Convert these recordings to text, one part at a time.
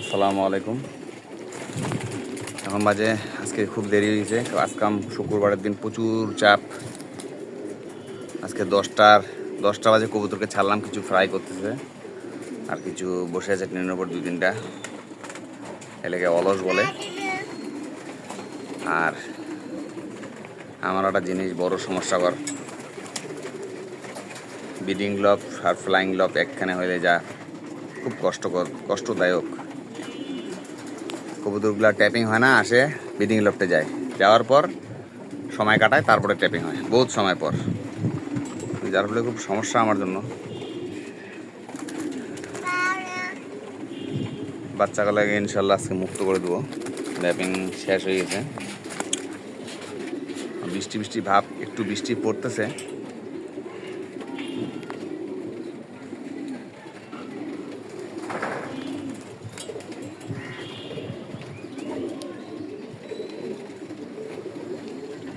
আসসালামু আলাইকুম। এখন বাজে, আজকে খুব দেরি হয়েছে আজকাম শুক্রবারের দিন প্রচুর চাপ। আজকে দশটার দশটা বাজে কবুতরকে ছাড়লাম, কিছু ফ্রাই করতেছে। আর কিছু বসে আছে ট্রেনের উপর দুই তিনটা। এলাকে অলস বলে। আর আমার একটা জিনিস বড় সমস্যাকর বিডিং লক আর ফ্লাইং লক একখানে হইলে যা খুব কষ্টকর কষ্টদায়ক। কবুতরগুলো ট্যাপিং হয় না, আসে বিডিং লফটে যায়। যাওয়ার পর সময় কাটায়, তারপরে ট্যাপিং হয়। বহুত সময় পর। যার ফলে খুব সমস্যা আমার জন্য। বাচ্চাগুলোকে ইনশাল্লাহ আজকে মুক্ত করে দেবো। ট্যাপিং শেষ হয়ে গেছে। বৃষ্টি বৃষ্টি ভাব, একটু বৃষ্টি পড়তেছে।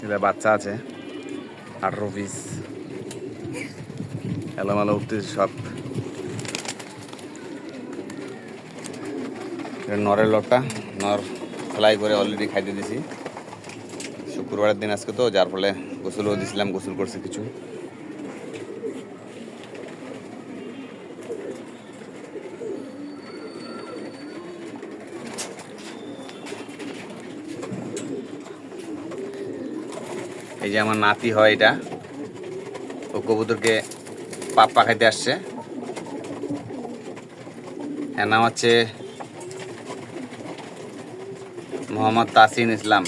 এটা বাচ্চা আছে। আঠারো পিস এলোমালো উঠতেছে সব। নরের লটটা। নর ফ্লাই করে অলরেডি খাইতে দিছি। শুক্রবারের দিন আজকে তো, যার ফলে গোসলও দিছিলাম, গোসল করছে কিছু। এই যে আমার নাতি হয় এটা। ও কবুতরকে পাপ্পা খাইতে আসছে। এর নাম হচ্ছে মোহাম্মদ তাসিন ইসলাম।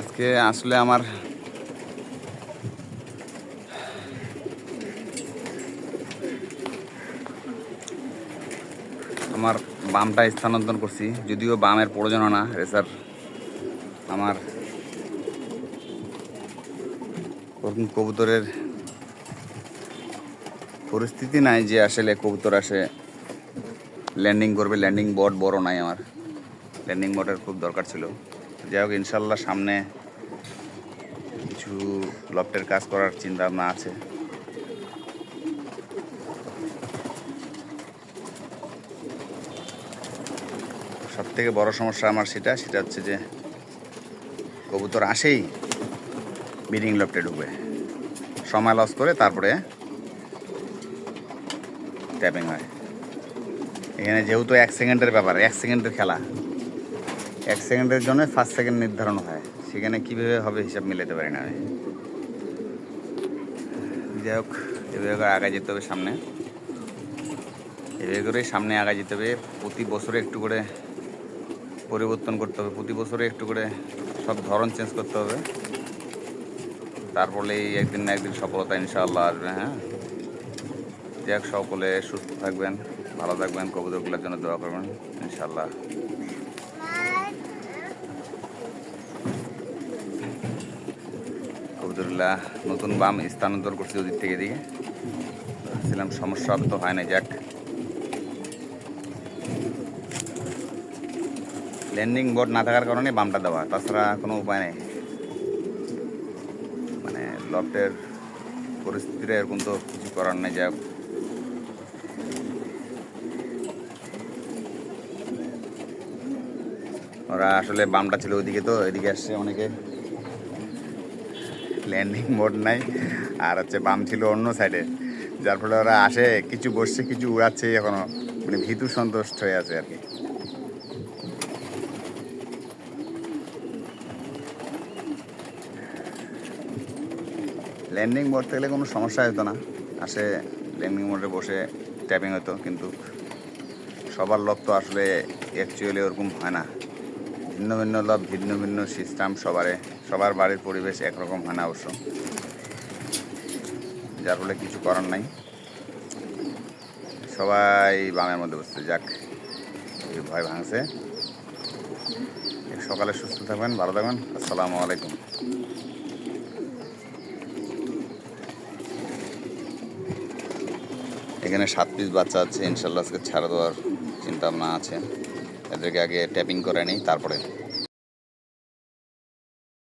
আজকে আসলে আমার আমার বামটা স্থানান্তর করছি, যদিও বামের প্রয়োজন না, রেসার আমার কবুতরের পরিস্থিতি নাই যে আসলে কবুতর আসে ল্যান্ডিং করবে ল্যান্ডিং বোর্ড বড় নাই আমার। ল্যান্ডিং বোর্ডের খুব দরকার ছিল। যাই হোক, ইনশাল্লাহ সামনে কিছু লফটের কাজ করার চিন্তা ভাবনা আছে। সব থেকে বড় সমস্যা আমার সেটা সেটা হচ্ছে যে কবুতর আসেই ব্রিডিং লফটে ঢুকবে। সময় লস করে তারপরে ট্যাপিং হয়। এখানে যেহেতু এক সেকেন্ডের ব্যাপার, এক সেকেন্ডের খেলা। এক সেকেন্ডের জন্য ফার্স্ট সেকেন্ড নির্ধারণ হয়। সেখানে কীভাবে হবে হিসাব মিলাতে পারি না আমি। যাই হোক, এভাবে করে আগায় যেতে হবে সামনে। এভাবে করে সামনে আগায় যেতে হবে। প্রতি বছরে একটু করে পরিবর্তন করতে হবে। প্রতি বছরে একটু করে সব ধরন চেঞ্জ করতে হবে। তারপরে একদিন না একদিন সফলতা ইনশাআল্লাহ আসবে হ্যাঁ? যাই হোক, সকলে সুস্থ থাকবেন, ভালো থাকবেন, কবুতরগুলোর জন্য দোয়া করবেন, ইনশাআল্লাহ। কবুতরুল্লাহ নতুন বাম স্থানান্তর করছি ওদিক থেকে এদিকে। ভাবছিলাম সমস্যা তো, হয় না, যাক। ল্যান্ডিং বোর্ড না থাকার কারণে বামটা দেওয়া, তাছাড়া কোনো উপায় নেই। মানে লফটের পরিস্থিতিটা এরকম তো কিছু করার নেই যাক ওরা আসলে বামটা ছিল ওইদিকে তো, এদিকে আসছে অনেকে। ল্যান্ডিং মোড নাই, আর হচ্ছে বাম ছিল অন্য সাইডে যার ফলে ওরা আসে, কিছু বসছে, কিছু উড়াচ্ছে, এখনও মানে ভীতু সন্তুষ্ট হয়ে আছে আর কি। ল্যান্ডিং মোড থাকলে কোনো সমস্যা হতো না। আসে ল্যান্ডিং মোডে বসে ট্যাপিং হতো, কিন্তু সবার লক তো আসলে অ্যাকচুয়ালি ওরকম হয় না। ভিন্ন ভিন্ন লব ভিন্ন ভিন্ন সিস্টেম সবারে, সবার বাড়ির পরিবেশ একরকম হয় না অবশ্য। যার ফলে কিছু করার নাই। সবাই বামের মধ্যে বসতে যাক এই ভয় ভাঙছে। সকালে সুস্থ থাকবেন, ভালো থাকবেন, আসসালামু আলাইকুম। এখানে সাত পিস বাচ্চা আছে, ইনশাল্লাহ আজকে ছাড়া দেওয়ার চিন্তা ভাবনা আছে। এদেরকে আগে ট্যাপিং করে নিই তারপরে